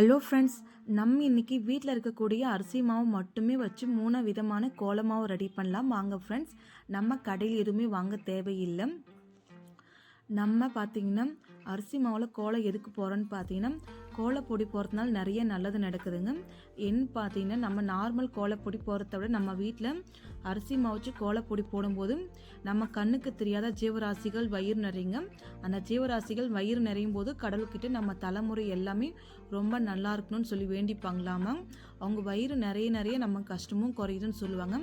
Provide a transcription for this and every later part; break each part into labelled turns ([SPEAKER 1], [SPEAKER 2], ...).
[SPEAKER 1] Hello friends நம்ம இன்னைக்கு வீட்டில் இருக்கக்கூடிய அரிசி மாவு மட்டுமே வச்சு மூணு விதமான கோல ரெடி பண்ணலாம். வாங்க ஃப்ரெண்ட்ஸ் நம்ம கடையில் எதுவுமே வாங்க தேவையில்லை. நம்ம பார்த்தீங்கன்னா அரிசி மாவில் கோலம் எதுக்கு போகிறோன்னு பார்த்தீங்கன்னா கோலப்பொடி போகிறதுனால நிறைய நல்லது நடக்குதுங்க. என்ன பார்த்தீங்கன்னா நம்ம நார்மல் கோலப்பொடி போகிறத விட நம்ம வீட்டில் அரிசி மாவு வச்சு கோலப்பொடி போடும்போது நம்ம கண்ணுக்கு தெரியாத ஜீவராசிகள் வயிறு நிறையுங்க. அந்த ஜீவராசிகள் வயிறு நிறையும் போது கடவுள்கிட்ட நம்ம தலைமுறை எல்லாமே ரொம்ப நல்லா இருக்கணும்னு சொல்லி வேண்டிப்பாங்களாமா அவங்க வயிறு நிறைய நிறைய நம்ம கஷ்டமும் குறையுதுன்னு சொல்லுவாங்க.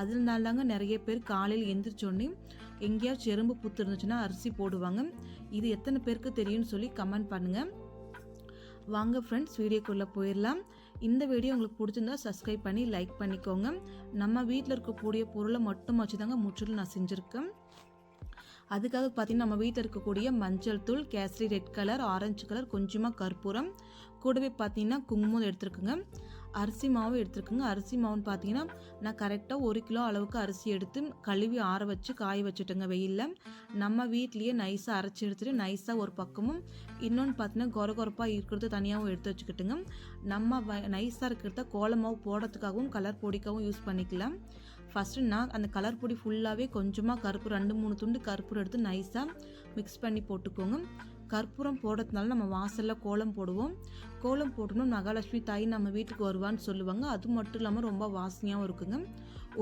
[SPEAKER 1] அதனாலதாங்க நிறைய பேர் காலையில் எந்திரிச்சோடனே எங்கேயாச்சும் எறும்பு புத்து இருந்துச்சுன்னா அரிசி போடுவாங்க. இது எத்தனை பேருக்கு தெரியும்னு சொல்லி கமெண்ட் பண்ணுங்கள் வாங்க ஃப்ரெண்ட்ஸ் வீடியோக்குள்ளே போயிடலாம் இந்த வீடியோ உங்களுக்கு பிடிச்சிருந்தா சப்ஸ்கிரைப் பண்ணி லைக் பண்ணிக்கோங்க. நம்ம வீட்டில் இருக்கக்கூடிய பொருளை மட்டும் வச்சு தாங்க முற்றிலும் நான் செஞ்சுருக்கேன். அதுக்காக பார்த்தீங்கன்னா நம்ம வீட்டில் இருக்கக்கூடிய மஞ்சள் தூள் கேசரி ரெட் கலர் ஆரஞ்சு கலர் கொஞ்சமாக கற்பூரம். கூடவே பார்த்தீங்கன்னா குங்குமம் எடுத்துருக்குங்க. அரிசி மாவு எடுத்துருக்குங்க. அரிசி மாவுன்னு பார்த்தீங்கன்னா நான் கரெக்டாக ஒரு கிலோ அளவுக்கு அரிசி எடுத்து கழுவி ஆற வச்சு காய வச்சுட்டேங்க வெயிலில். நம்ம வீட்லேயே நைஸாக அரைச்சி எடுத்துகிட்டு நைஸாக ஒரு பக்கமும் இன்னொன்று பார்த்தீங்கன்னா கொர கொரப்பாக இருக்கிறது தனியாகவும் எடுத்து வச்சுக்கிட்டுங்க. நம்ம வ நைஸாக இருக்கிறத கோலமாவு போடுறதுக்காகவும் கலர் பொடிக்காகவும் யூஸ் பண்ணிக்கலாம். ஃபஸ்ட்டு நான் அந்த கலர் பொடி ஃபுல்லாகவே கொஞ்சமாக கருப்பு ரெண்டு மூணு துண்டு கருப்பூரம் எடுத்து நைஸாக மிக்ஸ் பண்ணி போட்டுக்கோங்க. கற்பூரம் போடுறதுனால நம்ம வாசலில் கோலம் போடுவோம். கோலம் போட்டணும் மகாலட்சுமி தாய் நம்ம வீட்டுக்கு வருவான்னு சொல்லுவாங்க. அது மட்டும் இல்லாமல் ரொம்ப வாசனையாகவும் இருக்குங்க.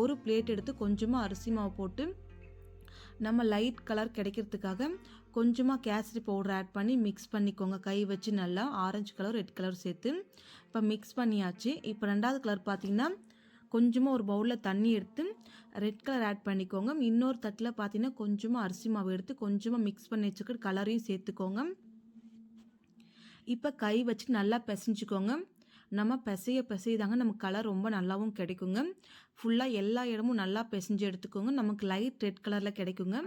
[SPEAKER 1] ஒரு பிளேட் எடுத்து கொஞ்சமாக அரிசி மாவு போட்டு நம்ம லைட் கலர் கிடைக்கிறதுக்காக கொஞ்சமாக கேசரி பவுடர் ஆட் பண்ணி மிக்ஸ் பண்ணிக்கோங்க. கை வச்சு நல்லா ஆரஞ்சு கலர் ரெட் கலர் சேர்த்து. இப்போ மிக்ஸ் பண்ணியாச்சு. இப்போ ரெண்டாவது கலர் பார்த்திங்கன்னா கொஞ்சமாக ஒரு பவுலில் தண்ணி எடுத்து ரெட் கலர் ஆட் பண்ணிக்கோங்க. இன்னொரு தட்டில் பார்த்தீங்கன்னா கொஞ்சமாக அரிசி மாவு எடுத்து கொஞ்சமாக மிக்ஸ் பண்ணி வச்சுக்கிட்டு கலரையும் சேர்த்துக்கோங்க. இப்போ கை வச்சு நல்லா பிசைஞ்சுக்கோங்க. நம்ம பிசைய பிசைதாங்க நமக்கு கலர் ரொம்ப நல்லாவும் கிடைக்குங்க. ஃபுல்லாக எல்லா இடமும் நல்லா பிசைஞ்சு எடுத்துக்கோங்க. நமக்கு லைட் ரெட் கலரில் கிடைக்குங்க.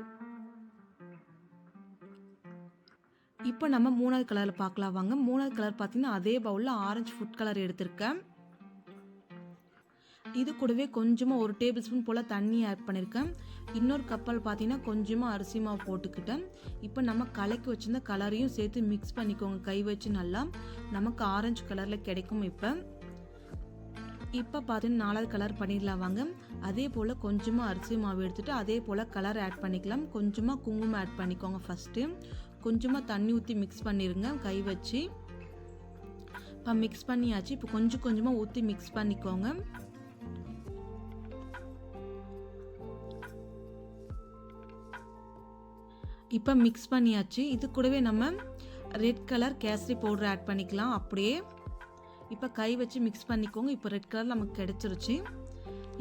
[SPEAKER 1] இப்போ நம்ம மூணாவது கலரில் பார்க்கலாம் வாங்க. மூணாவது கலர் பார்த்தீங்கன்னா அதே பவுலில் ஆரஞ்சு ஃபுட் கலர் எடுத்திருக்கேன். இது கூடவே கொஞ்சமாக ஒரு டேபிள் ஸ்பூன் போல் தண்ணி ஆட் பண்ணியிருக்கேன் இன்னொரு கப்பல் பார்த்தீங்கன்னா கொஞ்சமாக அரிசி மாவு போட்டுக்கிட்டேன். இப்போ நம்ம கலக்கி வச்சிருந்த கலரையும் சேர்த்து மிக்ஸ் பண்ணிக்கோங்க. கை வச்சு நல்லா. நமக்கு ஆரஞ்சு கலரில் கிடைக்கும் இப்போ. இப்போ பார்த்தீங்கன்னா நாலாவது கலர் பண்ணிடலாம் வாங்க. அதே போல் கொஞ்சமாக அரிசி மாவு எடுத்துகிட்டு அதே போல் கலர் ஆட் பண்ணிக்கலாம். கொஞ்சமாக குங்குமம் ஆட் பண்ணிக்கோங்க ஃபஸ்ட்டு கொஞ்சமாக தண்ணி ஊற்றி மிக்ஸ் பண்ணிடுங்க கை வச்சு. இப்போ மிக்ஸ் பண்ணியாச்சு. இப்போ கொஞ்சம் கொஞ்சமாக ஊற்றி மிக்ஸ் பண்ணிக்கோங்க. இப்போ மிக்ஸ் பண்ணியாச்சு. இது கூடவே நம்ம ரெட் கலர் கேசரி பவுடர் ஆட் பண்ணிக்கலாம். அப்படியே இப்போ கை வச்சு மிக்ஸ் பண்ணிக்கோங்க. இப்போ ரெட் கலர் நமக்கு கிடைச்சிருச்சு.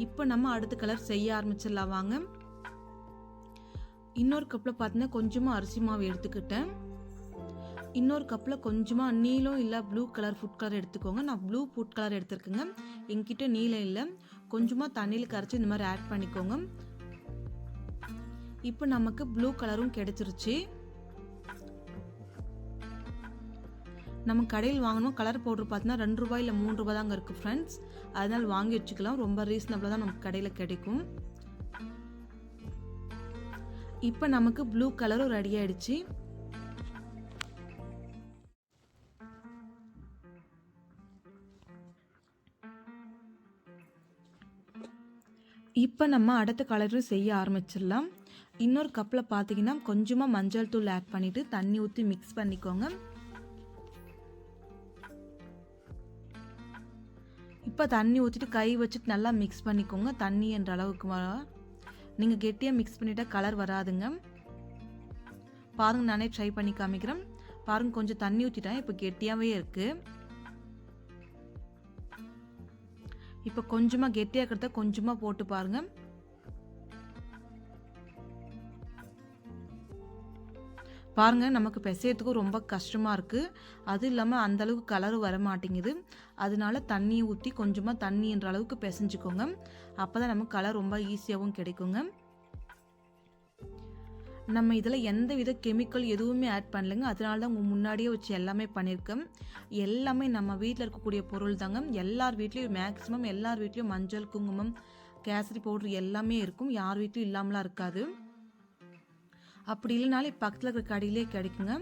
[SPEAKER 1] இப்போ நம்ம அடுத்த கலர் செய்ய ஆரம்பிச்சிடலாம். வாங்க. இன்னொரு கப்பில் பார்த்தீங்கன்னா கொஞ்சமாக அரிசி மாவு எடுத்துக்கிட்டேன். இன்னொரு கப்பில் கொஞ்சமாக நீலம் இல்லை ப்ளூ கலர் ஃபுட் கலர் எடுத்துக்கோங்க. நான் ப்ளூ ஃபுட் கலர் எடுத்துருக்கேங்க. என்கிட்ட நீலம் இல்லை. கொஞ்சமாக தண்ணியில் கரைச்சி இந்த மாதிரி ஆட் பண்ணிக்கோங்க. இப்போ நமக்கு ப்ளூ கலரும் கிடைச்சிருச்சு. நம்ம கடையில் வாங்கணும் கலர் பவுடர் பார்த்தீங்கன்னா ரெண்டு ரூபாய் இல்லை மூணு ரூபாய் தாங்க இருக்குது ஃப்ரெண்ட்ஸ் அதனால் வாங்கி வச்சுக்கலாம். ரொம்ப ரீசனபிளாக தான் நமக்கு கடையில் கிடைக்கும். இப்போ நமக்கு ப்ளூ கலரும் ரெடி ஆயிடுச்சு. இப்போ நம்ம அடுத்த கலரும் செய்ய ஆரம்பிச்சிடலாம். இன்னொரு கப்பில் பார்த்தீங்கன்னா கொஞ்சமாக மஞ்சள் தூள் ஆட் பண்ணிவிட்டு தண்ணி ஊற்றி மிக்ஸ் பண்ணிக்கோங்க. இப்போ தண்ணி ஊற்றிட்டு கை வச்சுட்டு நல்லா மிக்ஸ் பண்ணிக்கோங்க. தண்ணி என்ற அளவுக்கு வர நீங்கள் கெட்டியாக மிக்ஸ் பண்ணிவிட்டால் கலர் வராதுங்க. பாருங்கள் நானே ட்ரை பண்ணி காமிக்கிறேன். பாருங்கள் கொஞ்சம் தண்ணி ஊற்றிட்டேன் இப்போ கெட்டியாகவே இருக்குது இப்போ கொஞ்சமாக கெட்டியாக இருக்கிறத கொஞ்சமாக போட்டு பாருங்கள் பாருங்கள் நமக்கு பிசையத்துக்கும் ரொம்ப கஷ்டமாக இருக்குது அது இல்லாமல் அந்தளவுக்கு கலர் வர மாட்டேங்குது அதனால தண்ணியை ஊற்றி கொஞ்சமாக தண்ணின்ற அளவுக்கு பிசைஞ்சுக்கோங்க. அப்போ தான் நமக்கு கலர் ரொம்ப ஈஸியாகவும் கிடைக்குங்க. நம்ம இதில் எந்த வித கெமிக்கல் எதுவுமே ஆட் பண்ணலைங்க. அதனால தான் உங்கள் முன்னாடியே வச்சு எல்லாமே பண்ணியிருக்கேன். எல்லாமே நம்ம வீட்டில் இருக்கக்கூடிய பொருள் தாங்க. எல்லார் வீட்லேயும் மேக்ஸிமம் எல்லார் வீட்லேயும் மஞ்சள் குங்குமம் கேசரி பவுடர் எல்லாமே இருக்கும். யார் வீட்லையும் இல்லாமலாம் இருக்காது. அப்படி இல்லைனாலே பக்கத்தில் இருக்கிற கடையிலே கிடைக்குங்க.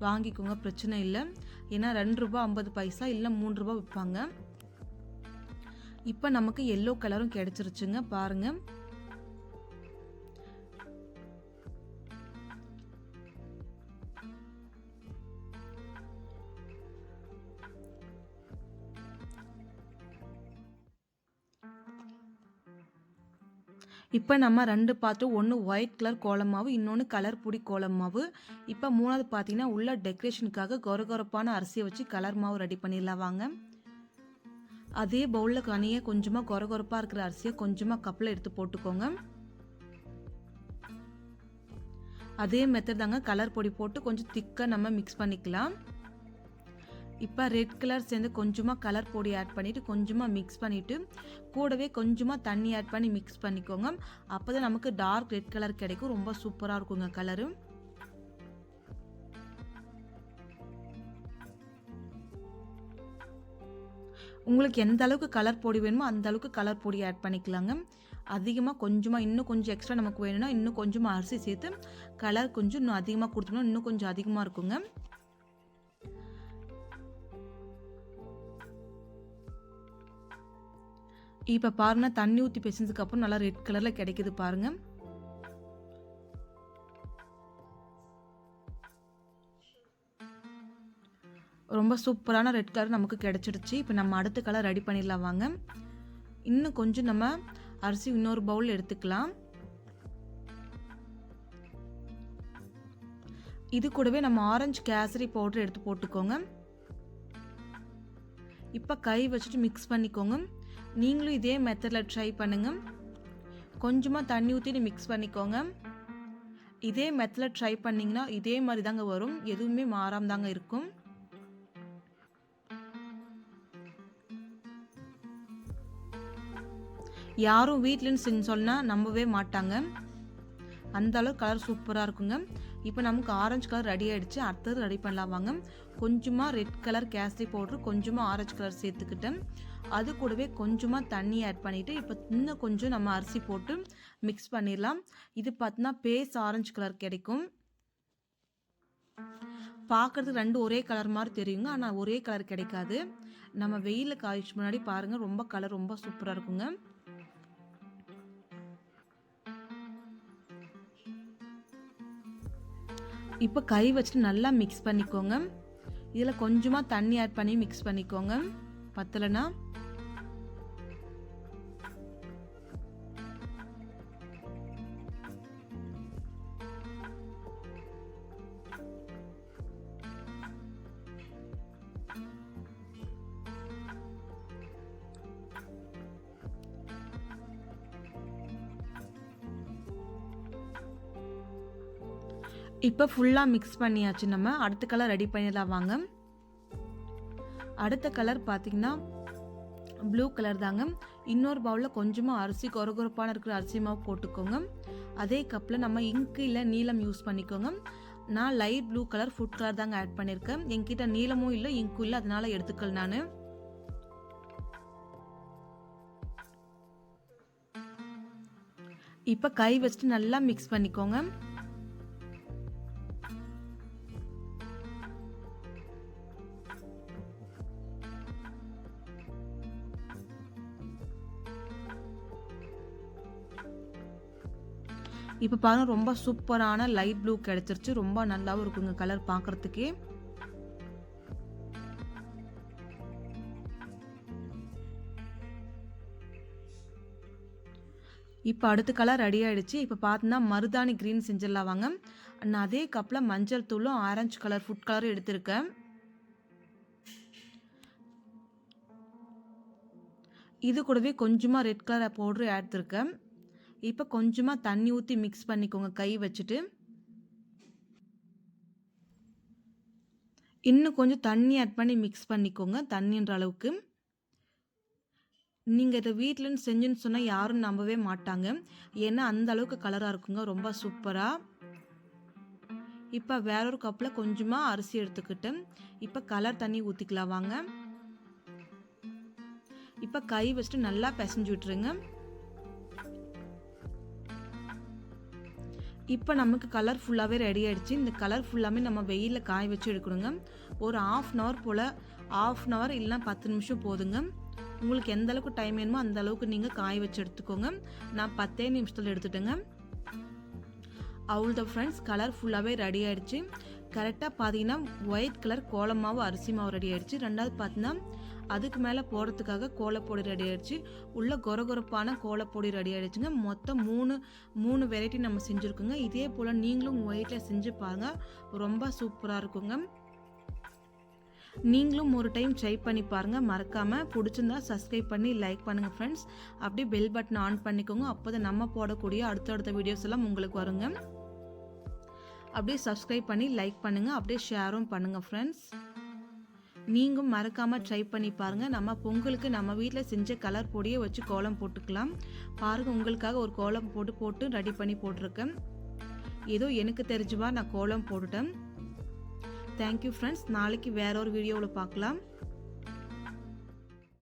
[SPEAKER 1] வாங்கிக்கோங்க பிரச்சனை இல்லை. ஏன்னா ரெண்டு ரூபா ஐம்பது பைசா இல்லை மூணு ரூபா விற்பாங்க இப்போ நமக்கு எல்லோ கலரும் கிடச்சிருச்சுங்க பாருங்கள் இப்போ நம்ம ரெண்டு பாத்திரம் ஒன்று ஒயிட் கலர் கோலமாவு இன்னொன்று கலர் பொடி கோலமாவு இப்போ மூணாவது பார்த்தீங்கன்னா உள்ள டெக்கரேஷனுக்காக கொரகொரப்பான அரிசியை வச்சு கலர் மாவு ரெடி பண்ணிடலாம் வாங்க. அதே பவுலில் கனியை கொஞ்சமாக கொரகொரப்பாக இருக்கிற அரிசியை கொஞ்சமாக கப்பில் எடுத்து போட்டுக்கோங்க. அதே மெத்தட் தாங்க கலர் பொடி போட்டு கொஞ்சம் திக்காக நம்ம மிக்ஸ் பண்ணிக்கலாம். இப்போ ரெட் கலர் சேர்ந்து கொஞ்சமாக கலர் பொடி ஆட் பண்ணிவிட்டு கொஞ்சமாக மிக்ஸ் பண்ணிவிட்டு கூடவே கொஞ்சமாக தண்ணி ஆட் பண்ணி மிக்ஸ் பண்ணிக்கோங்க. அப்போ தான் நமக்கு டார்க் ரெட் கலர் கிடைக்கும். ரொம்ப சூப்பராக இருக்குங்க கலரு உங்களுக்கு எந்த அளவுக்கு கலர் பொடி வேணுமோ அந்த அளவுக்கு கலர் பொடி ஆட் பண்ணிக்கலாங்க. அதிகமாக கொஞ்சமாக இன்னும் கொஞ்சம் எக்ஸ்ட்ரா நமக்கு வேணும்னா இன்னும் கொஞ்சமாக அரிசி சேர்த்து கலர் கொஞ்சம் இன்னும் அதிகமாக கொடுத்தோம்னா இன்னும் கொஞ்சம் அதிகமாக இருக்குங்க. இப்போ பாருங்க தண்ணி ஊற்றி பிசைஞ்சதுக்கு அப்புறம் நல்லா ரெட் கலரில் கிடைக்குது பாருங்க. ரொம்ப சூப்பரான ரெட் கலர் நமக்கு கிடைச்சிடுச்சு. இப்போ நம்ம அடுத்த கலர் ரெடி பண்ணிடலாம் வாங்க. இன்னும் கொஞ்சம் நம்ம அரிசி இன்னொரு பவுல் எடுத்துக்கலாம். இது கூடவே நம்ம ஆரஞ்சு கேசரி பவுடர் எடுத்து போட்டுக்கோங்க. இப்போ கை வச்சுட்டு மிக்ஸ் பண்ணிக்கோங்க. நீங்களும் இதே மெத்தடில் ட்ரை பண்ணுங்கள் கொஞ்சமாக தண்ணி ஊற்றி மிக்ஸ் பண்ணிக்கோங்க. இதே மெத்தடில் ட்ரை பண்ணிங்கன்னா இதே மாதிரி தாங்க வரும். எதுவுமே மாறாம தாங்க இருக்கும். யாரும் வீட்லன்னு செஞ்சு சொன்னால் நம்பவே மாட்டாங்க. அந்த அளவு கலர் சூப்பராக இருக்குங்க. இப்போ நமக்கு ஆரஞ்சு கலர் ரெடி ஆகிடுச்சு அடுத்தது ரெடி பண்ணலாம். வாங்க. கொஞ்சமாக ரெட் கலர் கேசரி பவுட்ரு கொஞ்சமாக ஆரஞ்சு கலர் சேர்த்துக்கிட்டேன் அது கூடவே கொஞ்சமாக தண்ணி ஆட் பண்ணிவிட்டு இப்போ இன்னும் கொஞ்சம் நம்ம அரிசி போட்டு மிக்ஸ் பண்ணிடலாம். இது பார்த்தீங்கன்னா பேஸ் ஆரஞ்சு கலர் கிடைக்கும். பார்க்குறதுக்கு ரெண்டு ஒரே கலர் மாதிரி தெரியுங்க. ஆனால் ஒரே கலர் கிடைக்காது. நம்ம வெயிலில் காய்ச்சி முன்னாடி பாருங்கள் ரொம்ப கலர் ரொம்ப சூப்பராக இருக்குங்க. இப்போ கை வச்சுட்டு நல்லா மிக்ஸ் பண்ணிக்கோங்க. இதில் கொஞ்சமாக தண்ணி ஆட் பண்ணி மிக்ஸ் பண்ணிக்கோங்க. பத்தலைன்னா இப்போ ஃபுல்லாக மிக்ஸ் பண்ணியாச்சு. நம்ம அடுத்த கலர் ரெடி பண்ணிடலாம். வாங்க. அடுத்த கலர் பார்த்தீங்கன்னா ப்ளூ கலர் தாங்க. இன்னொரு பவுலில் கொஞ்சமாக அரிசி கொரகொரப்பான இருக்கிற அரிசி மாவு போட்டுக்கோங்க. அதே கப்பில் நம்ம இங்கு இல்லை நீளம் யூஸ் பண்ணிக்கோங்க. நான் light blue colour food colour தாங்க ஆட் பண்ணியிருக்கேன் என்கிட்ட நீளமும் இல்லை இங்கும் இல்லை. அதனால் எடுத்துக்கல நான். இப்போ கை வச்சுட்டு நல்லா மிக்ஸ் பண்ணிக்கோங்க. இப்போ பாருங்க ரொம்ப சூப்பரான லைட் ப்ளூ கிடச்சிருச்சு. ரொம்ப நல்லாவும் இருக்குங்க கலர் பார்க்குறதுக்கே இப்போ அடுத்த கலர் ரெடி ஆகிடுச்சு இப்போ பார்த்தோன்னா மருதாணி க்ரீன் செஞ்சிடலாம் வாங்க. நான் அதே கப்பில் மஞ்சள் தூளும் ஆரஞ்சு கலர் ஃபுட் கலரும் எடுத்திருக்கேன். இது கூடவே கொஞ்சமாக ரெட் கலர் பவுடரும் எடுத்திருக்கேன். இப்போ கொஞ்சமாக தண்ணி ஊற்றி மிக்ஸ் பண்ணிக்கோங்க. கை வச்சுட்டு. இன்னும் கொஞ்சம் தண்ணி ஆட் பண்ணி மிக்ஸ் பண்ணிக்கோங்க. தண்ணின்ற அளவுக்கு. நீங்கள் இதை வீட்டிலன்னு செஞ்சுன்னு சொன்னால் யாரும் நம்பவே மாட்டாங்க. ஏன்னா அந்த அளவுக்கு கலராக இருக்குங்க. ரொம்ப சூப்பராக இப்போ வேற ஒரு கப்பில் கொஞ்சமாக அரிசி எடுத்துக்கிட்டு இப்போ கலர் தண்ணி ஊற்றிக்கலாம் வாங்க. இப்போ கை வச்சுட்டு நல்லா பிசைஞ்சு விட்டுருங்க. இப்போ நமக்கு கலர் ஃபுல்லாகவே ரெடி ஆகிடுச்சு இந்த கலர் ஃபுல்லாமே நம்ம வெயிலில் காய வச்சு எடுக்கணுங்க. ஒரு ஆஃப் அன் ஹவர் போல் ஆஃப் அன் ஹவர் இல்லைனா பத்து நிமிஷம் போதுங்க. உங்களுக்கு எந்த அளவுக்கு டைம் வேணுமோ அந்த அளவுக்கு நீங்கள் காய வச்சு எடுத்துக்கோங்க. நான் பத்தே நிமிஷத்தில் எடுத்துட்டேங்க. அவ்வளோ ஃப்ரெண்ட்ஸ் கலர் ஃபுல்லாகவே ரெடி ஆகிடுச்சு கரெக்டாக பார்த்தீங்கன்னா ஒயிட் கலர் கோலமாவும் அரிசி மாவு ரெடி ஆகிடுச்சு ரெண்டாவது பார்த்தீங்கன்னா அதுக்கு மேலே போடுறதுக்காக கோலப்பொடி ரெடி ஆயிடுச்சு. உள்ள கொரகொரப்பான கோலப்பொடி ரெடி ஆகிடுச்சுங்க மொத்தம் மூணு மூணு வெரைட்டி நம்ம செஞ்சுருக்கோங்க. இதே போல் நீங்களும் உங்கள் வீட்டில் செஞ்சு பாருங்கள் ரொம்ப சூப்பராக இருக்குங்க. நீங்களும் ஒரு டைம் ட்ரை பண்ணி பாருங்கள் மறக்காமல் பிடிச்சிருந்தா சப்ஸ்கிரைப் பண்ணி லைக் பண்ணுங்கள் ஃப்ரெண்ட்ஸ் அப்படியே பெல் பட்டன் ஆன் பண்ணிக்கோங்க. அப்போ தான் நம்ம போடக்கூடிய அடுத்தடுத்த வீடியோஸ் எல்லாம் உங்களுக்கு வருங்க. அப்படியே சப்ஸ்கிரைப் பண்ணி லைக் பண்ணுங்கள் அப்படியே ஷேரும் பண்ணுங்கள் ஃப்ரெண்ட்ஸ் நீங்களும் மறக்காமல் ட்ரை பண்ணி பாருங்கள் நம்ம பொங்கலுக்கு நம்ம வீட்டில் செஞ்ச கலர் பொடியை வச்சு கோலம் போட்டுக்கலாம். பாருங்கள் உங்களுக்காக ஒரு கோலம் போட்டு போட்டு ரெடி பண்ணி போட்டிருக்கேன். ஏதோ எனக்கு தெரிஞ்சுவா நான் கோலம் போட்டுட்டேன். தேங்க்யூ ஃப்ரெண்ட்ஸ் நாளைக்கு வேற ஒரு வீடியோவில் பார்க்கலாம்.